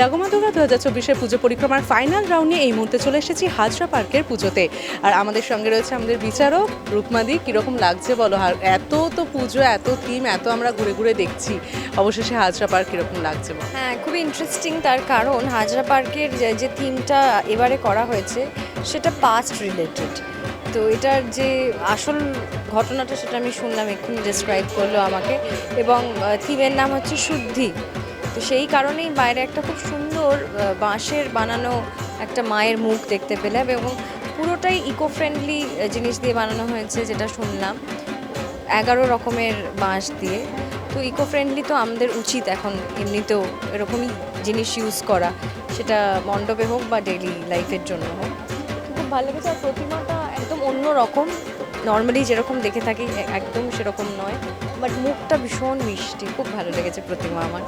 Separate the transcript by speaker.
Speaker 1: জাগমা দুর্গা দু হাজার চব্বিশের পুজো পরিক্রমার ফাইনাল রাউন্ডে এই মুহূর্তে চলে এসেছি হাজরা পার্কের পুজোতে। আর আমাদের সঙ্গে রয়েছে আমাদের বিচারক, রূপমাদি, কীরকম লাগছে বলো? আর এত তো পুজো, এত থিম এত আমরা ঘুরে ঘুরে দেখছি। অবশেষে হাজরা পার্ক কীরকম লাগছে?
Speaker 2: হ্যাঁ খুবই ইন্টারেস্টিং তার কারণ হাজরা পার্কের যে- যে থিমটা এবারে করা হয়েছে, সেটা পাস্ট রিলেটেড তো এটার যে আসল ঘটনাটা সেটা আমি শুনলাম, এক্ষুনি ডিসক্রাইব করল আমাকে। এবং থিমের নাম হচ্ছে শুদ্ধি। তো সেই কারণেই বাইরে একটা খুব সুন্দর বাঁশের বানানো একটা মায়ের মুখ দেখতে পেলাম এবং পুরোটাই ইকো ফ্রেন্ডলি জিনিস দিয়ে বানানো হয়েছে যেটা শুনলাম। এগারো রকমের বাঁশ দিয়ে। তো ইকো ফ্রেন্ডলি তো আমাদের উচিত এখন এমনিতেও এরকমই জিনিস ইউজ করা। সেটা মণ্ডপে হোক বা ডেইলি লাইফের জন্য হোক। খুব ভালো লেগেছে আর প্রতিমাটা একদম অন্য রকম। নর্মালি যেরকম দেখে থাকি একদম সেরকম নয়। বাট মুখটা ভীষণ মিষ্টি। খুব ভালো লেগেছে প্রতিমা আমার।